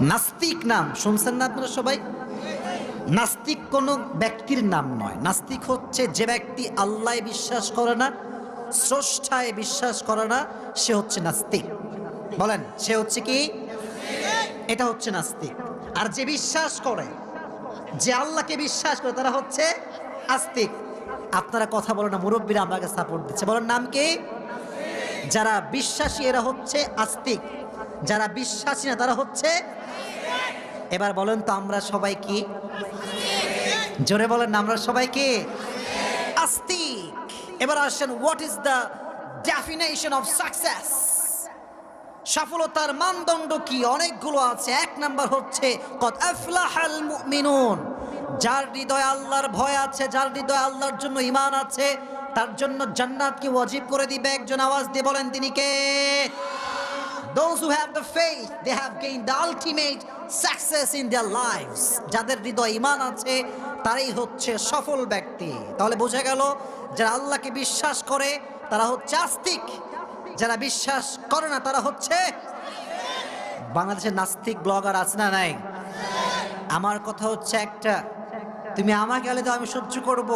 নাস্তিক নাম, শুনছেন না আপনারা সবাই? নাস্তিক কোনো ব্যক্তির নাম নয়। নাস্তিক হচ্ছে যে ব্যক্তি আল্লাহ বিশ্বাস করে না, স্রষ্টায় বিশ্বাস করে না, সে হচ্ছে নাস্তিক। বলেন, সে হচ্ছে কি? এটা হচ্ছে নাস্তিক। আর যে বিশ্বাস করে, যে আল্লাহকে বিশ্বাস করে, তারা হচ্ছে আস্তিক। আপনারা কথা বলেন না, মুরব্বীরা আমাকে সাপোর্ট দিচ্ছে। বলেন, নাম কি? যারা বিশ্বাসী, এরা হচ্ছে আস্তিক। যারা বিশ্বাসী না, তারা হচ্ছে এবার বলেন তো আমরা সবাই কি? জোরে বলেন আমরা সবাই কি? আস্তিক। এবার আসেন what is the definition of success সফলতার মানদণ্ড কি? অনেকগুলো আছে। এক নাম্বার হচ্ছে মুমিনুন। যার হৃদয়ে আল্লাহর ভয় আছে, যার হৃদয়ে আল্লাহর জন্য ইমান আছে, তার জন্য জান্নাতকে ওয়াজিব করে দিবে। একজন আওয়াজ দিয়ে বলেন, তিনি কে? Those who have the faith, they have gained the ultimate success in their lives. যাদের হৃদয় ইমান আছে তারাই হচ্ছে সফল ব্যক্তি। তাহলে বোঝা গেল যারা আল্লাহকে বিশ্বাস করে তারা হচ্ছে আস্তিক। যারা বিশ্বাস করে না তারা হচ্ছে বাংলাদেশের নাস্তিক ব্লগার আছে না নাই? আমার কথা হচ্ছে একটা। তুমি আমাকে গেলে দাও, আমি সহ্য করব।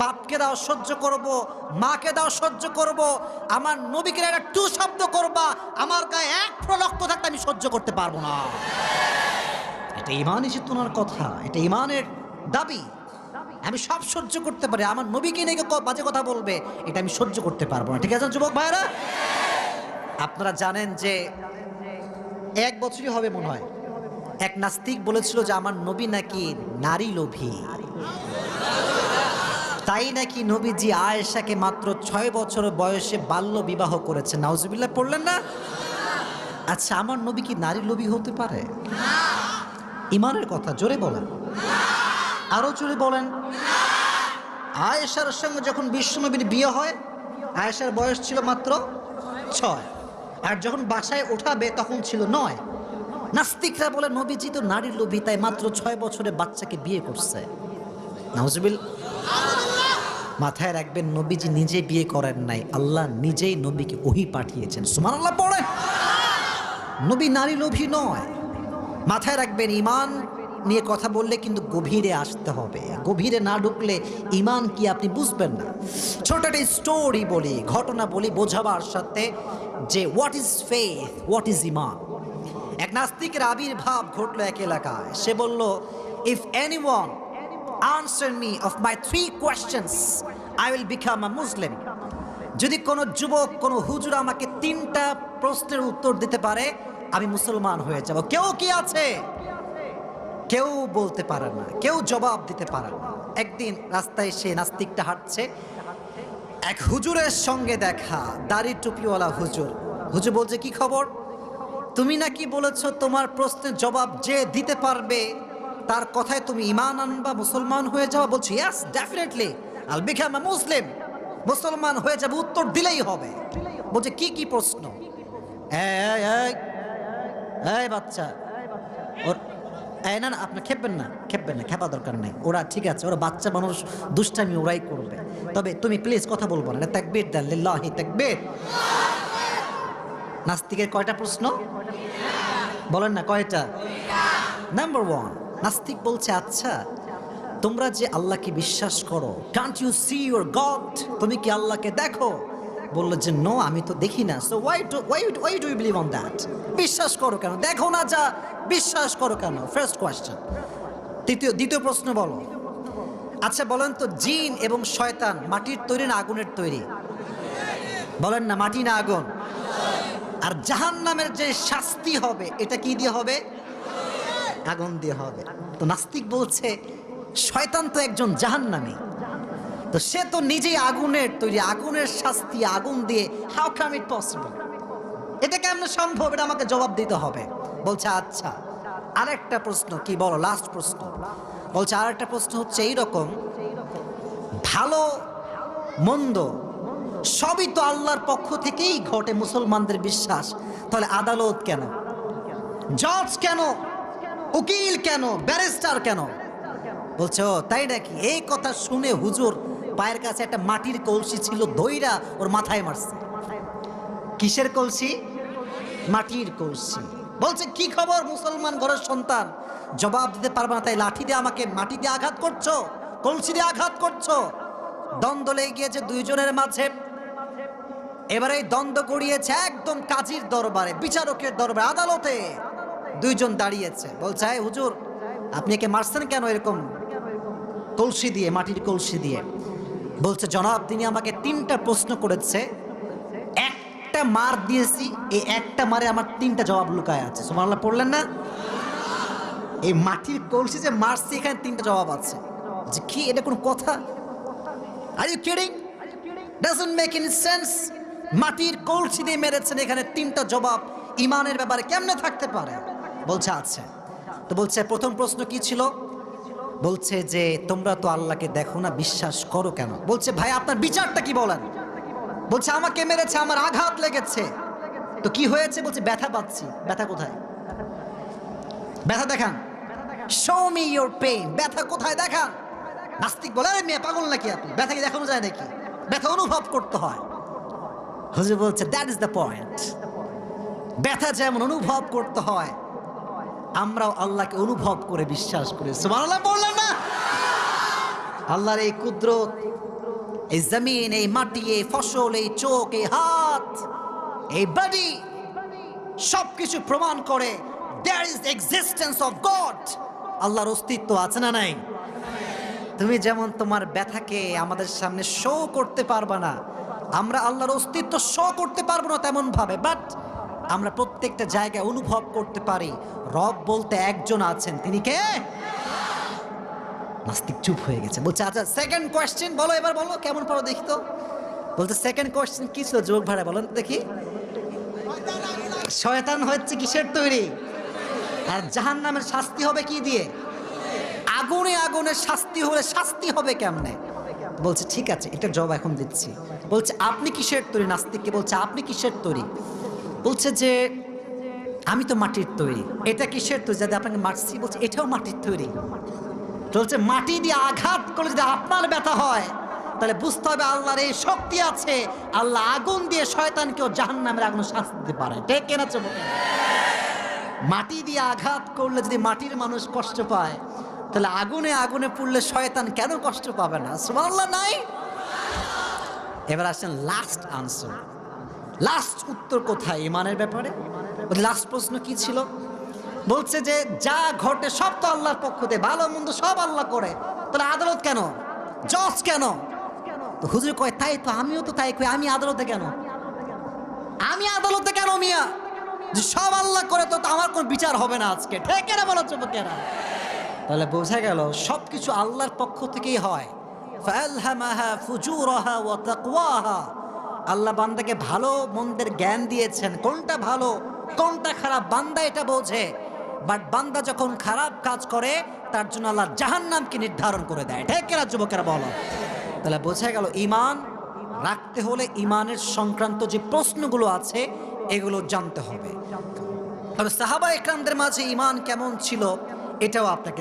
বাপকে দাও, সহ্য করব। মাকে দাও, সহ্য করব। আমার নবীকে একটা টু শব্দ করবা। আমার গায়ে এক প্রলক্ত থাকতে আমি সহ্য করতে পারব না। এটা ইমানই চেতনার কথা, এটা ইমানের দাবি। আমি সব সহ্য করতে পারি। আমার নবীকে নিয়ে বাজে কথা বলবে, এটা আমি সহ্য করতে পারব না। ঠিক আছে যুবক ভাইরা আপনারা জানেন যে এক বছরই হবে মনে হয়। এক নাস্তিক বলেছিল যে, আমার নবী নাকি নারী লোভী। তাই নাকি নবীজি আয়েশাকে মাত্র ছয় বছর বয়সে বাল্য বিবাহ করেছে? নাউজুবিল্লাহ, পড়লেন না? আচ্ছা আমার নবী কি নারী লোভী হতে পারে? ইমানের কথা জোরে বলেন। আরও জোরে বলেন। আয়েশার সঙ্গে যখন বিশ্বনবীর বিয়ে হয়, আয়েশার বয়স ছিল মাত্র ছয়। আর যখন বাসায় ওঠাবে, তখন ছিল নয়। নাস্তিকরা বলে নবীজি তো নারীর লোভী, তাই মাত্র ছয় বছরে বাচ্চাকে বিয়ে করছে। নাউজুবিল, মাথায় রাখবেন, নবীজি নিজে বিয়ে করেন নাই, আল্লাহ নিজেই নবীকে ওহি পাঠিয়েছেন। সুমান আল্লাহ পড়েন। নবী নারী লোভী নয়। মাথায় রাখবেন ইমান নিয়ে কথা বললে কিন্তু গভীরে আসতে হবে। গভীরে না ঢুকলে ইমান কি আপনি বুঝবেন না। ছোট একটা স্টোরি বলি, ঘটনা বলি বোঝাবার সাথে যে what is faith what is ইমান এক নাস্তিকের আবির্ভাব ঘটলো এক এলাকায়। সে বলল if anyone answer me of my three questions I will become a Muslim যদি কোনো যুবক, কোনো হুজুর আমাকে তিনটা প্রশ্নের উত্তর দিতে পারে, আমি মুসলমান হয়ে যাব। কেউ কি আছে? কেউ বলতে পারে না, কেউ জবাব দিতে পারে না। একদিন রাস্তায় সে নাস্তিকটা হাঁটছে। এক হুজুরের সঙ্গে দেখা, দাড়ি টুপিওয়ালা হুজুর। হুজুর বলছে, কি খবর? তুমি নাকি বলেছ তোমার প্রশ্নের জবাব যে দিতে পারবে, তার কথায় তুমি ইমান আনবা, মুসলমান হয়ে যাওয়া বলছি ইয়াস ডেফিনেটলি আল বিকাম আ মুসলিম। মুসলমান হয়ে যাবে, উত্তর দিলেই হবে। বলছে, কি কি প্রশ্ন? এই বাচ্চা, ওর না না, আপনি খেপবেন না খেপবেন না, খেপা দরকার নাই। ওরা ঠিক আছে, ওরা বাচ্চা মানুষ, দুষ্টামি ওরাই করবে। তবে তুমি প্লিজ কথা বলব না তাকবীর দেন, লিল্লাহি তাকবীর। নাস্তিকের কয়টা প্রশ্ন? বলেন না, কয়টা? নাম্বার ওয়ান নাস্তিক বলছে আচ্ছা তোমরা যে আল্লাহকে বিশ্বাস করো can't you see your God তুমি কি আল্লাহকে দেখো? বলল যে নো আমি তো দেখি না। So why to why why do you believe on that বিশ্বাস করো কেন? দেখো না যা, বিশ্বাস করো কেন? ফার্স্ট কোয়েশ্চেন তৃতীয়, দ্বিতীয় প্রশ্ন বলো। আচ্ছা বলেন তো, জিন এবং শয়তান মাটির তৈরি না আগুনের তৈরি? বলেন না, মাটি না আগুন? আর জাহান নামের যে শাস্তি হবে, এটা কি দিয়ে হবে? আগুন দিয়ে হবে। তো নাস্তিক বলছে, শয়তান তো একজন জাহান্নামী। তো সে তো নিজেই আগুনের তৈরি, আগুনের শাস্তি, আগুন দিয়ে হাউ কাম ইট পসিবল এটা কেমন সম্ভব? এটা আমাকে জবাব দিতে হবে। বলছে আচ্ছা আরেকটা প্রশ্ন, কি বলো? লাস্ট প্রশ্ন। বলছে, আরেকটা প্রশ্ন হচ্ছে এইরকম, ভালো, মন্দ সবই তো আল্লাহর পক্ষ থেকেই ঘটে মুসলমানদের বিশ্বাস। তাহলে আদালত কেন? জজ কেন? উকিল কেন? ব্যারিস্টার কেন? বলছে তাই নাকি? এই কথা শুনে হুজুর পায়ের কাছে একটা মাটির কলসি ছিল, দইরা ওর মাথায় মারছে। কিসের কলসি? মাটির কলসি। বলছে, কি খবর মুসলমান ঘরের সন্তান? জবাব দিতে পারবে না, তাই লাঠি দিয়ে আমাকে মাটি দিয়ে আঘাত করছ? কলসি দিয়ে আঘাত করছ? দ্বন্দ্ব লেগে গিয়েছে দুইজনের মাঝে। এবারে এই দ্বন্দ্ব গড়িয়েছে একদম কাজীর দরবারে, বিচারকের দরবারে, আদালতে। দুইজন দাঁড়িয়েছে। বলছে, "এই হুজুর, আপনি একে মারছেন কেন এরকম? কলসি দিয়ে, মাটির কলসি দিয়ে। বলছে, জনাব, তিনি আমাকে তিনটা প্রশ্ন করেছে। একটা মার দিয়েছি, এই একটা মারে আমার তিনটা জবাব লুকায় আছে। সুমাল্লাহ পড়লেন না? এই মাটির কলসি যে মারছি, এখানে তিনটা জবাব আছে। যে কি, এটা কোনো কথা? Are you kidding doesn't make in sense মাটির কলসি দিয়ে মেরেছেন, এখানে তিনটা জবাব ইমানের ব্যাপারে কেমনে থাকতে পারে? বলছে আছে তো বলছে, প্রথম প্রশ্ন কি ছিল? বলছে যে, তোমরা তো আল্লাহকে দেখো না, বিশ্বাস করো কেন? বলছে, ভাই, আপনার বিচারটা কি বলেন? বলছে, আমাকে মেরেছে, আমার আঘাত লেগেছে। তো কি হয়েছে? বলছে, ব্যথা পাচ্ছি। ব্যথা কোথায়? ব্যথা দেখান। শো মি ইউর পেইন ব্যথা কোথায় দেখান? নাস্তিক বলে, আরে মেয়ে পাগল নাকি আপনি? ব্যথা কি দেখানো যায় নাকি? ব্যথা অনুভব করতে হয়। হুজুর বলছে দ্যাট ইজ দ্য পয়েন্ট ব্যথা যেমন অনুভব করতে হয়, আমরাও আল্লাহকে অনুভব করে বিশ্বাস করি। সুবহানাল্লাহ বললেন না। আল্লাহর এই কুদরত, এই জমিন, এই মাটি, এই ফসল, এই চোখ, এই হাত, এই বডি সবকিছু প্রমাণ করে there is existence of God আল্লাহর অস্তিত্ব আছে না নাই? তুমি যেমন তোমার ব্যথাকে আমাদের সামনে শো করতে পারবা না আমরা আল্লাহর অস্তিত্ব শো করতে পারব না তেমন ভাবে বাট আমরা প্রত্যেকটা জায়গায় অনুভব করতে পারি। রব বলতে একজন আছেন, তিনি কে? নাস্তিক চুপ হয়ে গেছে। বলছে আচ্ছা সেকেন্ড কোয়েশ্চেন বলো, এবার বলো, কেমন পারো দেখি তো? বলছে সেকেন্ড কোয়েশ্চেন কি ছিল যোগ ভাড়া বলেন দেখি? শয়তান হচ্ছে কিসের তৈরি? আর জাহান নামের শাস্তি হবে কি দিয়ে? আগুনে আগুনে শাস্তি হলে শাস্তি হবে কেমনে? বলছে, ঠিক আছে, এটা জবাব এখন দিচ্ছি। বলছে, আপনি কিসের তৈরি? নাস্তিককে বলছে, আপনি কিসের তৈরি? বলছে যে, আমি তো মাটির তৈরি। এটা কিসের তৈরি? যাতে আপনাকে মারছি বলছে, এটাও মাটির তৈরি। বলছে, মাটি দিয়ে আঘাত করলে যদি আপনার ব্যথা হয়, তাহলে বুঝতে হবে আল্লাহর এই শক্তি আছে। আল্লাহ আগুন দিয়ে শয়তানকেও জাহান নামের আগুন শাস্তি দিতে পারে। মাটি দিয়ে আঘাত করলে যদি মাটির মানুষ কষ্ট পায় তাহলে আগুনে আগুনে পুড়লে শয়তান কেন কষ্ট পাবে না? সুবহানাল্লাহ, নাই? এবার আসেন লাস্ট আনসার লাস্ট উত্তর কোথায় ইমানের ব্যাপারে? লাস্ট প্রশ্ন কি ছিল? বলছে যে, যা ঘটে সব তো আল্লাহর পক্ষ থেকে, ভালো মন্দ সব আল্লাহ করে। তাহলে আদালত কেন? জজ কেন? হুজুর কয়, তাই তো, আমিও তো তাই কই, আমি আদালতে কেন? আমি আদালতে কেন মিয়া? যে সব আল্লাহ করে তো আমার কোনো বিচার হবে না আজকে। ঠিক কেনা বলো চুপকেরা তাহলে বোঝা গেল সব কিছু আল্লাহর পক্ষ থেকেই হয়। আল্লাহ বান্দাকে ভালো মন্দের জ্ঞান দিয়েছেন। কোনটা ভালো, কোনটা খারাপ, বান্দা এটা বোঝে। বাট বান্দা যখন খারাপ কাজ করে, তার জন্য আল্লাহ জাহান্নামকে নির্ধারণ করে দেয়। ঠিক কেনা, যুবকেরা বলো? তাহলে বোঝা গেল ইমান রাখতে হলে ইমানের সংক্রান্ত যে প্রশ্নগুলো আছে, এগুলো জানতে হবে। তবে সাহাবা একরামদের মাঝে ইমান কেমন ছিল, এটাও আপনাকে